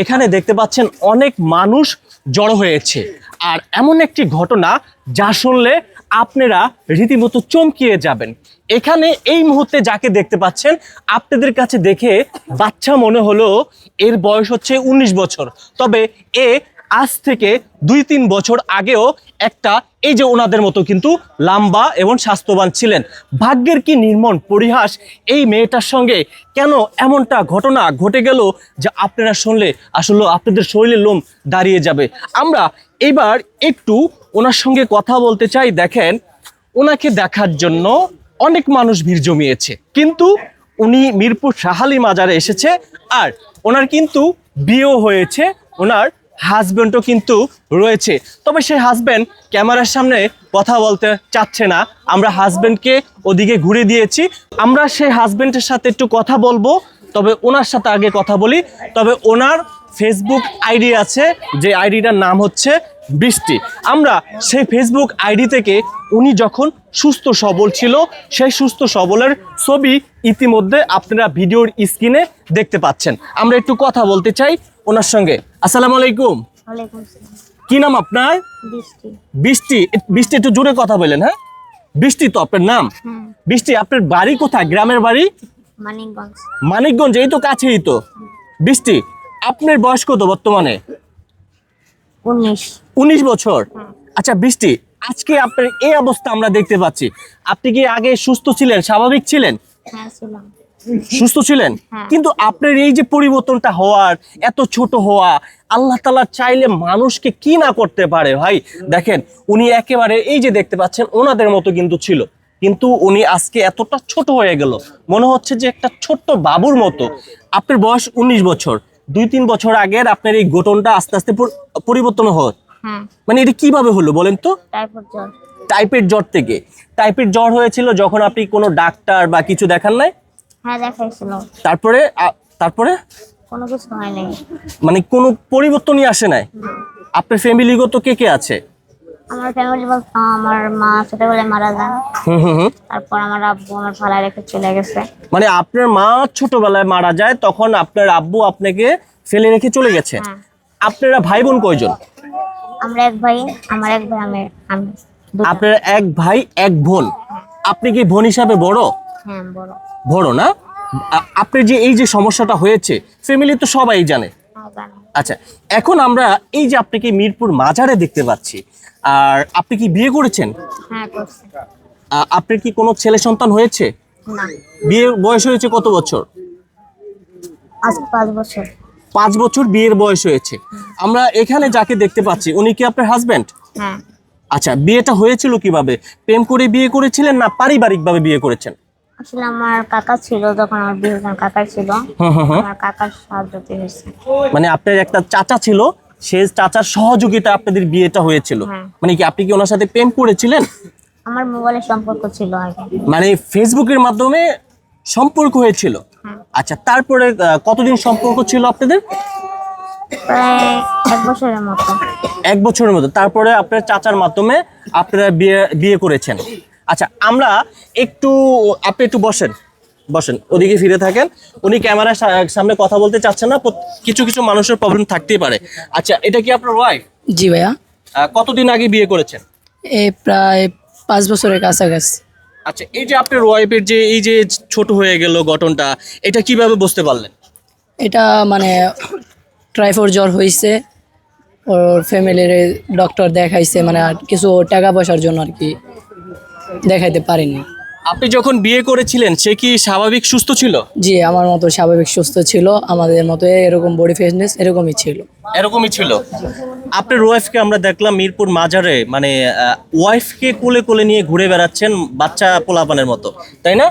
এখানে দেখতে পাচ্ছেন অনেক মানুষ জড়ো হয়েছে। আর এমন একটি ঘটনা যা শুনলে আপনারা রীতিমতো চমকিয়ে যাবেন। এখানে এই মুহূর্তে যাকে দেখতে পাচ্ছেন, আপনাদের কাছে দেখে বাচ্চা মনে হলো এর বয়স হচ্ছে ১৯ বছর। তবে এ আজ থেকে দুই তিন বছর আগেও একটা এই যে ওনাদের মতো কিন্তু লাম্বা এবং স্বাস্থ্যবান ছিলেন। ভাগ্যের কি নির্মম পরিহাস এই মেয়েটার সঙ্গে? কেন এমনটা ঘটনা ঘটে গেল যে আপনারা শুনলে আসলে আপনাদের শরীরে লোম দাঁড়িয়ে যাবে। আমরা এবার একটু ওনার সঙ্গে কথা বলতে চাই। দেখেন, ওনাকে দেখার জন্য অনেক মানুষ ভিড় জমিয়েছে। কিন্তু উনি মিরপুর শাহালি মাজারে এসেছে আর ওনার কিন্তু বিয়েও হয়েছে। ওনার হাজব্যান্ডও কিন্তু রয়েছে। তবে সেই হাজব্যান্ড ক্যামেরার সামনে কথা বলতে চাচ্ছে না। আমরা হাজব্যান্ডকে ওদিকে ঘুরে দিয়েছি। আমরা সেই হাজব্যান্ডের সাথে একটু কথা বলব। তবে ওনার সাথে আগে কথা বলি। তবে ওনার ফেসবুক আইডি আছে, যে আইডিটার নাম হচ্ছে বৃষ্টি। আমরা সেই ফেসবুক আইডি থেকে উনি যখন সুস্থ সবল ছিল, সেই সুস্থ সবলের ছবি ইতিমধ্যে আপনারা ভিডিওর স্ক্রিনে দেখতে পাচ্ছেন। আমরা একটু কথা বলতে চাই। ওনার সঙ্গে। আসসালামু আলাইকুম। কি নাম আপনার? বৃষ্টি। বৃষ্টি একটু জোরে কথা বলেন হ্যাঁ? বৃষ্টি তো আপনার নাম? হ্যাঁ। বৃষ্টি আপনার বাড়ি কোথায়? গ্রামের বাড়ি? মানিকগঞ্জ। মানিকগঞ্জ এই তো কাছেই তো। বৃষ্টি আপনার বয়স কত বর্তমানে? উনিশ। উনিশ বছর। আচ্ছা বৃষ্টি আজকে আপনার এই অবস্থা আমরা দেখতে পাচ্ছি। আপনি কি আগে সুস্থ ছিলেন স্বাভাবিক ছিলেন? হ্যাঁ ছিলাম। সুস্থ ছিলেন? হ্যাঁ। কিন্তু আপনার এই যে পরিবর্তনটা হওয়ার এত ছোট হওয়া আল্লাহ তালা চাইলে মানুষকে কি না করতে পারে ভাই? দেখেন উনি একেবারে এই যে দেখতে পাচ্ছেন ওনাদের মতো কিন্তু ছিল। কিন্তু উনি আজকে এতটা ছোট হয়ে গেল। মনে হচ্ছে যে একটা ছোট্ট বাবুর মতো। আপনার বয়স উনিশ বছর। দুই তিন বছর আগের আপনার এই গঠনটা আস্তে আস্তে পরিবর্তন হয় মানে এটা কীভাবে হলো বলেন তো? টাইপের জ্বর থেকে। টাইপের জ্বর হয়েছিল যখন আপনি কোনো ডাক্তার বা কিছু দেখান নাই? হ্যাঁ দেখাইছিল তারপরে তারপরে? কোনো কিছু হয় নাই মানে কোনো পরিবর্তনই আসে নাই? আপনার ফ্যামিলিগত কে কে আছে? আমার ফ্যামিলি বলতো আমার মা ছোটবেলায় মারা যান। তারপর আমার আব্বু আমার রেখে চলে গেছে। মানে আপনার মা ছোটবেলায় মারা যায় তখন আপনার আব্বু আপনাকে ফেলে রেখে চলে গেছে। হ্যাঁ। আপনারা ভাই বোন কয়জন? আমরা এক ভাই আমার এক ভাই আমি আপনার এক ভাই এক বোন। আপনি কি বোন হিসাবে বড়? বড়। বড় না? আ- আপনার যে এই যে সমস্যাটা হয়েছে ফ্যামিলি তো সবাই জানে। হ্যাঁ আচ্ছা এখন আমরা এই যে আপনাকে মিরপুর মাজারে দেখতে পাচ্ছি আর আপনি কি বিয়ে করেছেন? হ্যাঁ আপনার কি কোনো ছেলে সন্তান হয়েছে? না। বিয়ের বয়স হয়েছে কত বছর? বছর। পাঁচ বছর বিয়ের বয়স হয়েছে। আমরা এখানে যাকে দেখতে পাচ্ছি উনি কি আপনার হাজবেন্ড হ্যাঁ। আচ্ছা বিয়েটা হয়েছিল কীভাবে? প্রেম করে বিয়ে করেছিলেন না পারিবারিকভাবে বিয়ে করেছেন? আসলে আমার কাকা ছিল যখন আমার বিয়ে ছিল। হুম হুম হুম। আমার কাকার সাহায্যতে হয়েছে। মানে আপনার একটা চাচা ছিল সে চাচার সহযোগিতা আপনাদের বিয়েটা হয়েছিল। হ্যাঁ। মানে কি আপনি কি ওনার সাথে প্রেম করেছিলেন? আমার মোবাইলের সম্পর্ক ছিল আগে। মানে ফেসবুকের মাধ্যমে সম্পর্ক হয়েছিল। হ্যাঁ। আচ্ছা তারপরে কতদিন সম্পর্ক ছিল আপনাদের? এক বছরের মতো। এক বছরের মতো। তারপরে আপনার চাচার মাধ্যমে আপনারা বিয়ে বিয়ে করেছেন। আচ্ছা আমরা একটু আপনি একটু বসেন বসেন। ওদিকে ফিরে থাকেন। উনি ক্যামেরার সামনে কথা বলতে চাচ্ছেন না কিছু কিছু মানুষের প্রবলেম থাকতেই পারে। আচ্ছা এটা কি আপনার ওয়াইফ জি ভাইয়া। কতদিন আগে বিয়ে করেছেন? এই প্রায় পাঁচ বছরের কাছাকাছি। আচ্ছা এই যে আপনার ওয়াইফের যে এই যে ছোট হয়ে গেল গঠনটা এটা কীভাবে বুঝতে পারলেন? এটা মানে ট্রাইফোর জ্বর হয়েছে ওর ফ্যামিলির ডক্টর দেখাইছে মানে আর কিছু টাকা পয়সার জন্য আর কি। দেখাইতে পারিনি। আপনি যখন বিয়ে করেছিলেন সে কি স্বাভাবিক সুস্থ ছিল? জি আমার মতো স্বাভাবিক সুস্থ ছিল আমাদের মতো এরকম বডি ফিটনেস এরকমই ছিল। এরকমই ছিল। আপনার ওয়াইফকে আমরা দেখলাম মিরপুর মাজারে মানে ওয়াইফকে কোলে কোলে নিয়ে ঘুরে বেড়াচ্ছেন বাচ্চা পোলাপানের মতো। তাই না?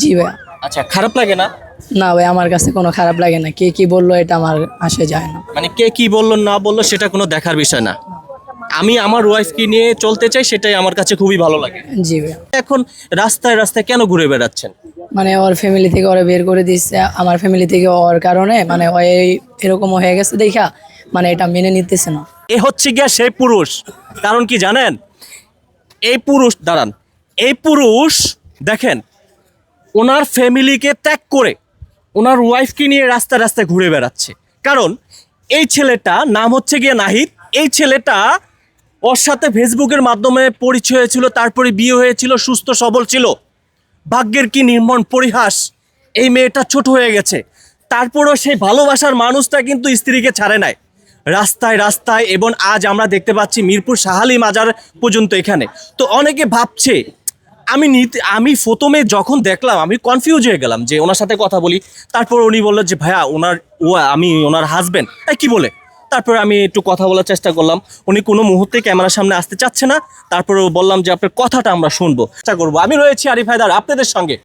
জি ভাইয়া। আচ্ছা খারাপ লাগে না? না ভাই আমার কাছে কোনো খারাপ লাগে না। কে কি বলল এটা আমার আসে যায় না। মানে কে কি বলল না বলল সেটা কোনো দেখার বিষয় না। আমি আমার ওয়াইফকে নিয়ে চলতে চাই সেটাই আমার কাছে খুবই ভালো লাগে। জি ভাইয়া। এখন রাস্তায় রাস্তায় কেন ঘুরে বেড়াচ্ছেন? মানে ওর ফ্যামিলি থেকে ওরা বের করে দিচ্ছে আমার ফ্যামিলি থেকে ওর কারণে মানে ও এই এরকম হয়ে গেছে দেখা মানে এটা মেনে নিতেছে না। এ হচ্ছে গিয়া সেই পুরুষ। কারণ কি জানেন? এই পুরুষ দাঁড়ান এই পুরুষ দেখেন ওনার ফ্যামিলিকে ত্যাগ করে ওনার ওয়াইফকে নিয়ে রাস্তা রাস্তায় ঘুরে বেড়াচ্ছে। কারণ এই ছেলেটা নাম হচ্ছে গিয়ে নাহিদ এই ছেলেটা ওর সাথে ফেসবুকের মাধ্যমে পরিচয় হয়েছিল, তারপরে বিয়ে হয়েছিল, সুস্থ, সবল ছিল। ভাগ্যের কি নির্মম পরিহাস, এই মেয়েটা ছোট হয়ে গেছে। তারপরও সেই ভালোবাসার মানুষটা কিন্তু স্ত্রীকে ছাড়ে নাই। রাস্তায় রাস্তায় এবং আজ আমরা দেখতে পাচ্ছি মিরপুর সাহালি মাজার পর্যন্ত এখানে। তো অনেকে ভাবছে, আমি নিতে, আমি প্রথমে যখন দেখলাম, আমি কনফিউজ হয়ে গেলাম যে ওনার সাথে কথা বলি। তারপর উনি বলল যে, ভাইয়া, ওনার, ও, আমি, ওনার হাজবেন্ড কি বলে? তারপর আমি একটু কথা বলার চেষ্টা করলাম। উনি কোনো মুহূর্তে ক্যামেরার সামনে আসতে চাচ্ছে না। তারপরে বললাম যে, আপনার কথাটা আমরা শুনব। চেষ্টা করব। আমি রয়েছি আরিফ হায়দার, আপনাদের সঙ্গে।